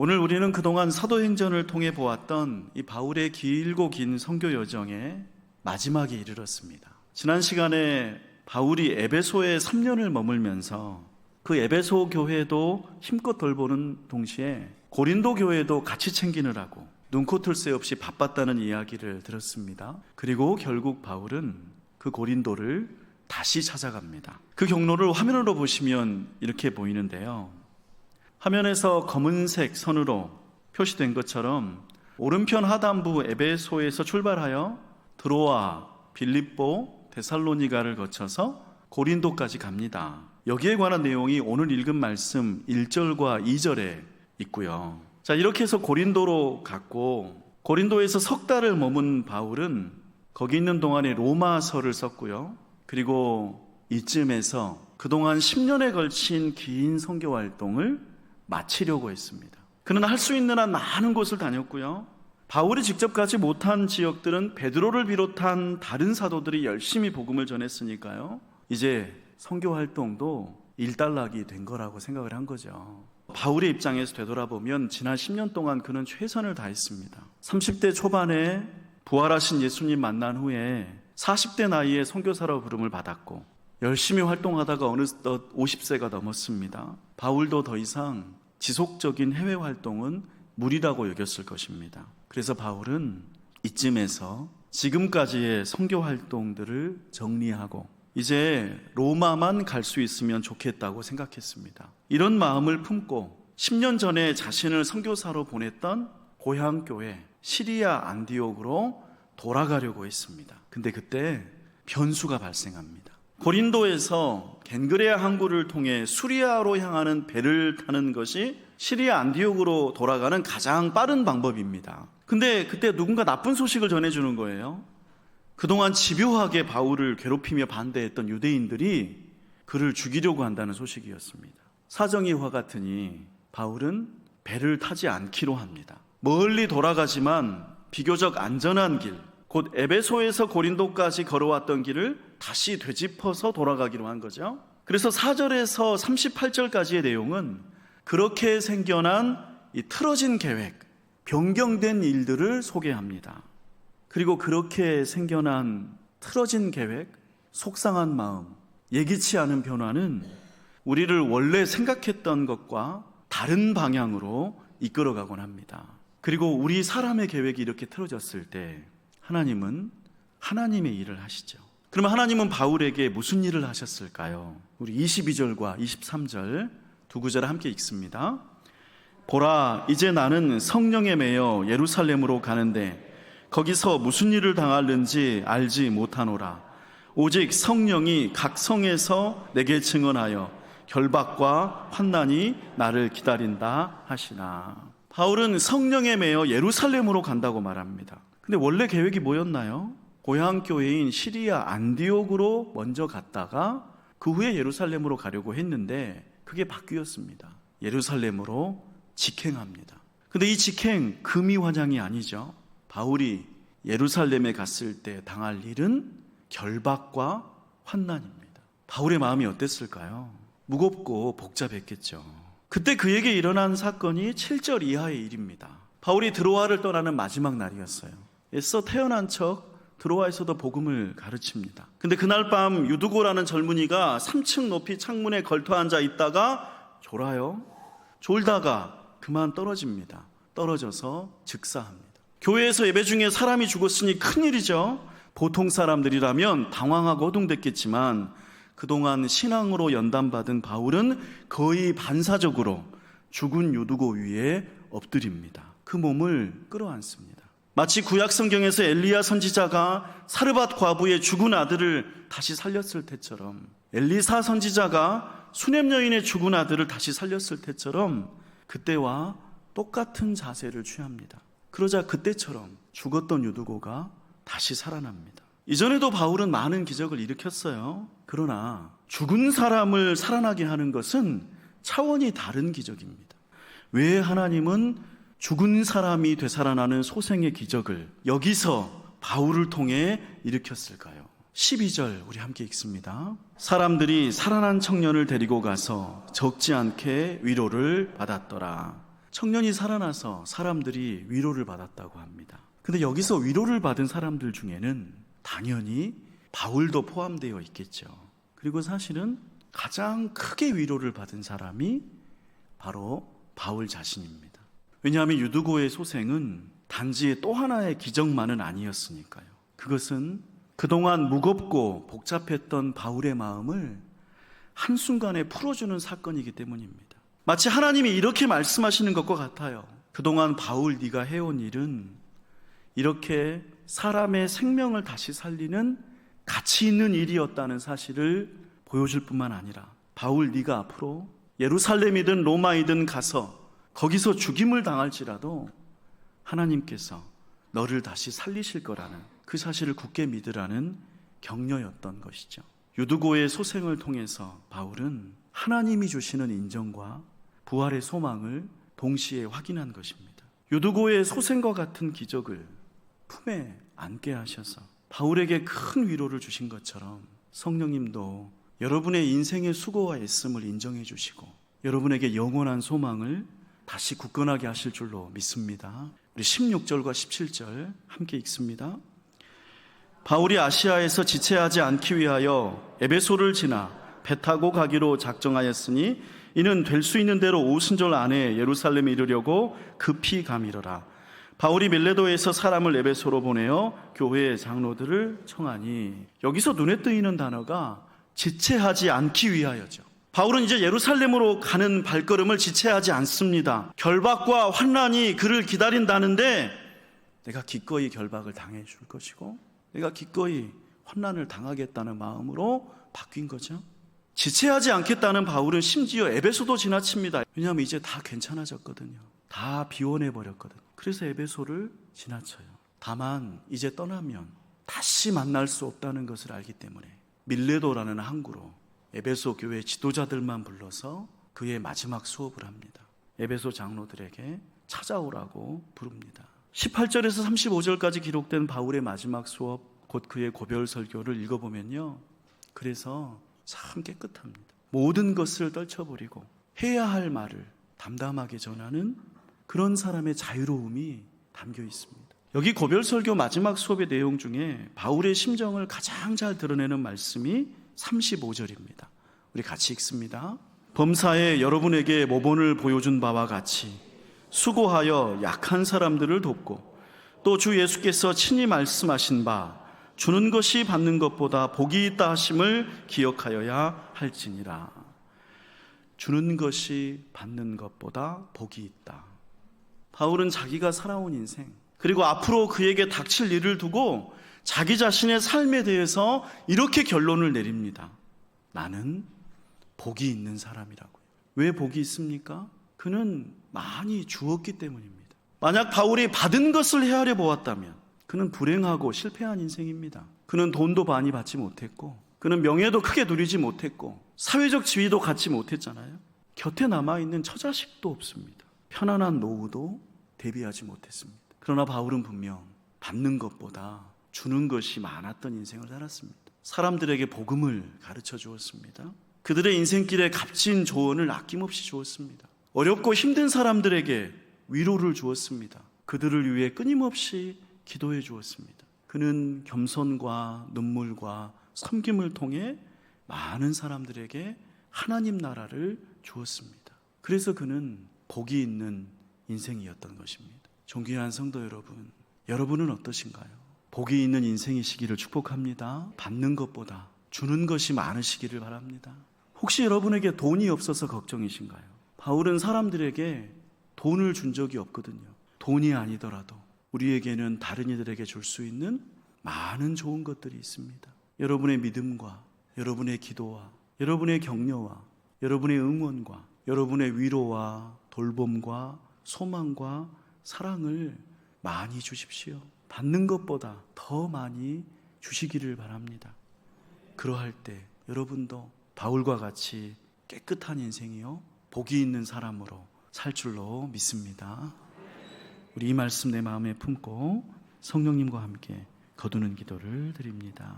오늘 우리는 그동안 사도행전을 통해 보았던 이 바울의 길고 긴 선교 여정의 마지막에 이르렀습니다. 지난 시간에 바울이 에베소에 3년을 머물면서 그 에베소 교회도 힘껏 돌보는 동시에 고린도 교회도 같이 챙기느라고 눈코뜰 새 없이 바빴다는 이야기를 들었습니다. 그리고 결국 바울은 그 고린도를 다시 찾아갑니다. 그 경로를 화면으로 보시면 이렇게 보이는데요. 화면에서 검은색 선으로 표시된 것처럼 오른편 하단부 에베소에서 출발하여 드로아, 빌립보, 데살로니가를 거쳐서 고린도까지 갑니다. 여기에 관한 내용이 오늘 읽은 말씀 1절과 2절에 있고요. 자, 이렇게 해서 고린도로 갔고 고린도에서 석 달을 머문 바울은 거기 있는 동안에 로마서를 썼고요. 그리고 이쯤에서 그동안 10년에 걸친 긴 선교 활동을 마치려고 했습니다. 그는 할 수 있는 한 많은 곳을 다녔고요. 바울이 직접 가지 못한 지역들은 베드로를 비롯한 다른 사도들이 열심히 복음을 전했으니까요. 이제 선교 활동도 일단락이 된 거라고 생각을 한 거죠. 바울의 입장에서 되돌아보면 지난 10년 동안 그는 최선을 다했습니다. 30대 초반에 부활하신 예수님 만난 후에 40대 나이에 선교사로 부름을 받았고 열심히 활동하다가 어느덧 50세가 넘었습니다. 바울도 더 이상 지속적인 해외 활동은 무리라고 여겼을 것입니다. 그래서 바울은 이쯤에서 지금까지의 선교 활동들을 정리하고 이제 로마만 갈 수 있으면 좋겠다고 생각했습니다. 이런 마음을 품고 10년 전에 자신을 선교사로 보냈던 고향 교회 시리아 안디옥으로 돌아가려고 했습니다. 근데 그때 변수가 발생합니다. 고린도에서 겐그레아 항구를 통해 수리아로 향하는 배를 타는 것이 시리아 안디옥으로 돌아가는 가장 빠른 방법입니다. 근데 그때 누군가 나쁜 소식을 전해주는 거예요. 그동안 집요하게 바울을 괴롭히며 반대했던 유대인들이 그를 죽이려고 한다는 소식이었습니다. 사정이 화 같으니 바울은 배를 타지 않기로 합니다. 멀리 돌아가지만 비교적 안전한 길, 곧 에베소에서 고린도까지 걸어왔던 길을 다시 되짚어서 돌아가기로 한 거죠. 그래서 4절에서 38절까지의 내용은 그렇게 생겨난 이 틀어진 계획, 변경된 일들을 소개합니다. 그리고 그렇게 생겨난 틀어진 계획, 속상한 마음, 예기치 않은 변화는 우리를 원래 생각했던 것과 다른 방향으로 이끌어가곤 합니다. 그리고 우리 사람의 계획이 이렇게 틀어졌을 때 하나님은 하나님의 일을 하시죠. 그러면 하나님은 바울에게 무슨 일을 하셨을까요? 우리 22절과 23절 두 구절 함께 읽습니다. 보라, 이제 나는 성령에 매여 예루살렘으로 가는데 거기서 무슨 일을 당할는지 알지 못하노라. 오직 성령이 각 성에서 내게 증언하여 결박과 환난이 나를 기다린다 하시나. 바울은 성령에 매여 예루살렘으로 간다고 말합니다. 근데 원래 계획이 뭐였나요? 고향 교회인 시리아 안디옥으로 먼저 갔다가 그 후에 예루살렘으로 가려고 했는데 그게 바뀌었습니다. 예루살렘으로 직행합니다. 근데 이 직행 금이 화장이 아니죠. 바울이 예루살렘에 갔을 때 당할 일은 결박과 환난입니다. 바울의 마음이 어땠을까요? 무겁고 복잡했겠죠. 그때 그에게 일어난 사건이 7절 이하의 일입니다. 바울이 드로아를 떠나는 마지막 날이었어요. 애써 태어난 척 드로아에서도 복음을 가르칩니다. 근데 그날 밤 유두고라는 젊은이가 3층 높이 창문에 걸터 앉아 있다가 졸아요. 졸다가 그만 떨어집니다. 떨어져서 즉사합니다. 교회에서 예배 중에 사람이 죽었으니 큰일이죠. 보통 사람들이라면 당황하고 허둥댔겠지만 그동안 신앙으로 연단받은 바울은 거의 반사적으로 죽은 유두고 위에 엎드립니다. 그 몸을 끌어안습니다. 마치 구약 성경에서 엘리야 선지자가 사르밧 과부의 죽은 아들을 다시 살렸을 때처럼 엘리사 선지자가 수냄 여인의 죽은 아들을 다시 살렸을 때처럼 그때와 똑같은 자세를 취합니다. 그러자 그때처럼 죽었던 유두고가 다시 살아납니다. 이전에도 바울은 많은 기적을 일으켰어요. 그러나 죽은 사람을 살아나게 하는 것은 차원이 다른 기적입니다. 왜 하나님은 죽은 사람이 되살아나는 소생의 기적을 여기서 바울을 통해 일으켰을까요? 12절 우리 함께 읽습니다. 사람들이 살아난 청년을 데리고 가서 적지 않게 위로를 받았더라. 청년이 살아나서 사람들이 위로를 받았다고 합니다. 근데 여기서 위로를 받은 사람들 중에는 당연히 바울도 포함되어 있겠죠. 그리고 사실은 가장 크게 위로를 받은 사람이 바로 바울 자신입니다. 왜냐하면 유두고의 소생은 단지 또 하나의 기적만은 아니었으니까요. 그것은 그동안 무겁고 복잡했던 바울의 마음을 한순간에 풀어주는 사건이기 때문입니다. 마치 하나님이 이렇게 말씀하시는 것과 같아요. 그동안 바울 네가 해온 일은 이렇게 사람의 생명을 다시 살리는 가치 있는 일이었다는 사실을 보여줄 뿐만 아니라 바울 네가 앞으로 예루살렘이든 로마이든 가서 거기서 죽임을 당할지라도 하나님께서 너를 다시 살리실 거라는 그 사실을 굳게 믿으라는 격려였던 것이죠. 유두고의 소생을 통해서 바울은 하나님이 주시는 인정과 부활의 소망을 동시에 확인한 것입니다. 유두고의 소생과 같은 기적을 품에 안게 하셔서 바울에게 큰 위로를 주신 것처럼 성령님도 여러분의 인생의 수고와 애씀을 인정해 주시고 여러분에게 영원한 소망을 다시 굳건하게 하실 줄로 믿습니다. 우리 16절과 17절 함께 읽습니다. 바울이 아시아에서 지체하지 않기 위하여 에베소를 지나 배 타고 가기로 작정하였으니 이는 될 수 있는 대로 오순절 안에 예루살렘에 이르려고 급히 가미러라. 바울이 밀레도에서 사람을 에베소로 보내어 교회의 장로들을 청하니 여기서 눈에 띄는 단어가 지체하지 않기 위하여죠. 바울은 이제 예루살렘으로 가는 발걸음을 지체하지 않습니다. 결박과 환란이 그를 기다린다는데 내가 기꺼이 결박을 당해 줄 것이고 내가 기꺼이 환난을 당하겠다는 마음으로 바뀐 거죠. 지체하지 않겠다는 바울은 심지어 에베소도 지나칩니다. 왜냐하면 이제 다 괜찮아졌거든요. 다 비워내 버렸거든요. 그래서 에베소를 지나쳐요. 다만 이제 떠나면 다시 만날 수 없다는 것을 알기 때문에 밀레도라는 항구로 에베소 교회 지도자들만 불러서 그의 마지막 수업을 합니다. 에베소 장로들에게 찾아오라고 부릅니다. 18절에서 35절까지 기록된 바울의 마지막 수업, 곧 그의 고별 설교를 읽어보면요. 그래서 참 깨끗합니다. 모든 것을 떨쳐버리고 해야 할 말을 담담하게 전하는 그런 사람의 자유로움이 담겨 있습니다. 여기 고별 설교 마지막 수업의 내용 중에 바울의 심정을 가장 잘 드러내는 말씀이 35절입니다. 우리 같이 읽습니다. 범사에 여러분에게 모본을 보여준 바와 같이 수고하여 약한 사람들을 돕고 또 주 예수께서 친히 말씀하신 바 주는 것이 받는 것보다 복이 있다 하심을 기억하여야 할지니라. 주는 것이 받는 것보다 복이 있다. 바울은 자기가 살아온 인생, 그리고 앞으로 그에게 닥칠 일을 두고 자기 자신의 삶에 대해서 이렇게 결론을 내립니다. 나는 복이 있는 사람이라고요. 왜 복이 있습니까? 그는 많이 주었기 때문입니다. 만약 바울이 받은 것을 헤아려 보았다면 그는 불행하고 실패한 인생입니다. 그는 돈도 많이 받지 못했고 그는 명예도 크게 누리지 못했고 사회적 지위도 갖지 못했잖아요. 곁에 남아 있는 처자식도 없습니다. 편안한 노후도 대비하지 못했습니다. 그러나 바울은 분명 받는 것보다 주는 것이 많았던 인생을 살았습니다. 사람들에게 복음을 가르쳐 주었습니다. 그들의 인생길에 값진 조언을 아낌없이 주었습니다. 어렵고 힘든 사람들에게 위로를 주었습니다. 그들을 위해 끊임없이 기도해 주었습니다. 그는 겸손과 눈물과 섬김을 통해 많은 사람들에게 하나님 나라를 주었습니다. 그래서 그는 복이 있는 인생이었던 것입니다. 존귀한 성도 여러분, 여러분은 어떠신가요? 복이 있는 인생이시기를 축복합니다. 받는 것보다 주는 것이 많으시기를 바랍니다. 혹시 여러분에게 돈이 없어서 걱정이신가요? 바울은 사람들에게 돈을 준 적이 없거든요. 돈이 아니더라도 우리에게는 다른 이들에게 줄 수 있는 많은 좋은 것들이 있습니다. 여러분의 믿음과 여러분의 기도와 여러분의 격려와 여러분의 응원과 여러분의 위로와 돌봄과 소망과 사랑을 많이 주십시오. 받는 것보다 더 많이 주시기를 바랍니다. 그러할 때 여러분도 바울과 같이 깨끗한 인생이요. 복이 있는 사람으로 살 줄로 믿습니다. 우리 이 말씀 내 마음에 품고 성령님과 함께 거두는 기도를 드립니다.